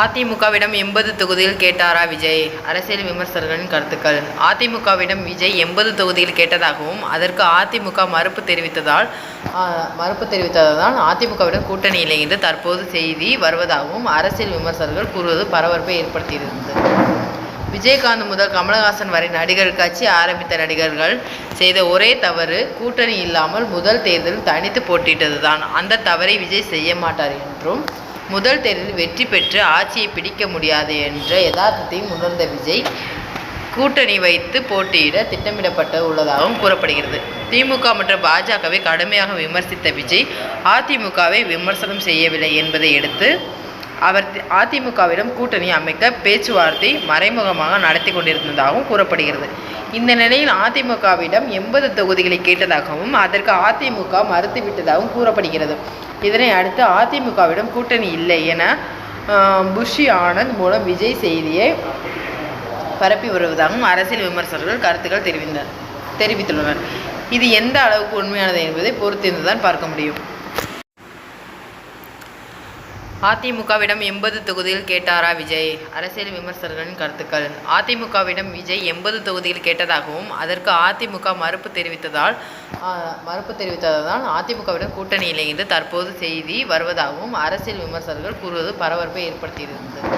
அதிமுகவிடம் எண்பது தொகுதியில் கேட்டாரா விஜய்? அரசியல் விமர்சகர்களின் கருத்துக்கள். அதிமுகவிடம் விஜய் எண்பது தொகுதியில் கேட்டதாகவும் அதற்கு அதிமுக மறுப்பு தெரிவித்ததால் மறுப்பு தெரிவித்ததால் அதிமுகவிடம் கூட்டணி இல்லை என்று தற்போது செய்தி வருவதாகவும் அரசியல் விமர்சகர்கள் கூறுவது பரபரப்பை ஏற்படுத்தியிருந்தது. விஜயகாந்த் முதல் கமலஹாசன் வரை நடிகர் கட்சி ஆரம்பித்த நடிகர்கள் செய்த ஒரே தவறு கூட்டணி இல்லாமல் முதல் தேர்தலில் தனித்து போட்டியிட்டதுதான். அந்த தவறை விஜய் செய்ய மாட்டார் என்றும் முதல் தேர்தலில் வெற்றி பெற்று ஆட்சியை பிடிக்க முடியாது என்ற யதார்த்தத்தையும் உணர்ந்த விஜய் கூட்டணி வைத்து போட்டியிட திட்டமிடப்பட்டு உள்ளதாகவும் கூறப்படுகிறது. திமுக மற்றும் பாஜகவை கடுமையாக விமர்சித்த விஜய் அதிமுகவை விமர்சனம் செய்யவில்லை என்பதை எடுத்து அவர் தி- அதிமுகவிடம் கூட்டணி அமைக்க பேச்சுவார்த்தை மறைமுகமாக நடத்தி கொண்டிருந்ததாகவும் கூறப்படுகிறது. இந்த நிலையில் அதிமுகவிடம் எண்பது தொகுதிகளை கேட்டதாகவும் அதற்கு அதிமுக மறுத்துவிட்டதாகவும் கூறப்படுகிறது. இதனை அடுத்து அதிமுகவிடம் கூட்டணி இல்லை என புஷி ஆனந்த் மூலம் விஜய் செய்தியை பரப்பி வருவதாகவும் அரசியல் விமர்சகர்கள் கருத்துக்கள் தெரிவித்தனர் தெரிவித்துள்ளனர். இது எந்த அளவுக்கு உண்மையானது என்பதை பொறுத்திருந்துதான் பார்க்க முடியும். அதிமுகவிடம் எண்பது தொகுதியில் கேட்டாரா விஜய்? அரசியல் விமர்சகர்களின் கருத்துக்கள். அதிமுகவிடம் விஜய் எண்பது தொகுதியில் கேட்டதாகவும் அதற்கு அதிமுக மறுப்பு தெரிவித்ததால் மறுப்பு தெரிவித்ததால் அதிமுகவிடம் கூட்டணி இல்லை என்று தற்போது செய்தி வருவதாகவும் அரசியல் விமர்சகர்கள் கூறுவது பரபரப்பை ஏற்படுத்தியிருந்தது.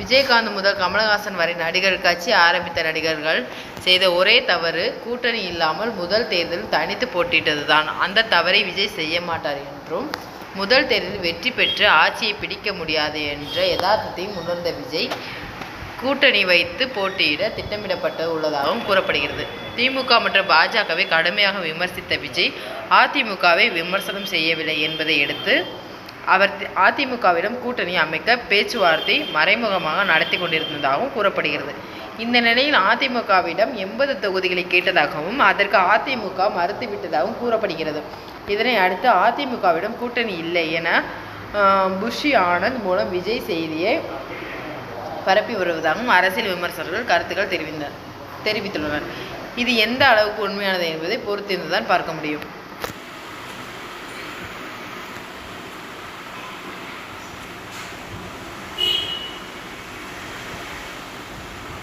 விஜயகாந்த் முதல் கமலஹாசன் வரை நடிகர் கட்சி ஆரம்பித்த நடிகர்கள் செய்த ஒரே தவறு கூட்டணி இல்லாமல் முதல் தேர்தலில் தனித்து போட்டியிட்டதுதான். அந்த தவறை விஜய் செய்ய மாட்டார் என்றும் முதல் தேர்தலில் வெற்றி பெற்று ஆட்சியை பிடிக்க முடியாது என்ற யதார்த்தத்தையும் உணர்ந்த விஜய் கூட்டணி வைத்து போட்டியிட திட்டமிடப்பட்டு உள்ளதாகவும் கூறப்படுகிறது. திமுக மற்றும் பாஜகவை கடுமையாக விமர்சித்த விஜய் அதிமுகவை விமர்சனம் செய்யவில்லை என்பதை எடுத்து அவர் அதிமுகவிடம் கூட்டணி அமைக்க பேச்சுவார்த்தை மறைமுகமாக நடத்தி கொண்டிருந்ததாகவும் கூறப்படுகிறது. இந்த நிலையில் அதிமுகவிடம் எண்பது தொகுதிகளை கேட்டதாகவும் அதற்கு அதிமுக மறுத்துவிட்டதாகவும் கூறப்படுகிறது. இதனை அடுத்து அதிமுகவிடம் கூட்டணி இல்லை என புஷி ஆனந்த் மூலம் விஜய் செய்தியை பரப்பி வருவதாகவும் அரசியல் விமர்சகர்கள் கருத்துக்கள் தெரிவித்தனர் தெரிவித்துள்ளனர். இது எந்த அளவுக்கு உண்மையானது என்பதை பொறுத்திருந்துதான் பார்க்க முடியும்.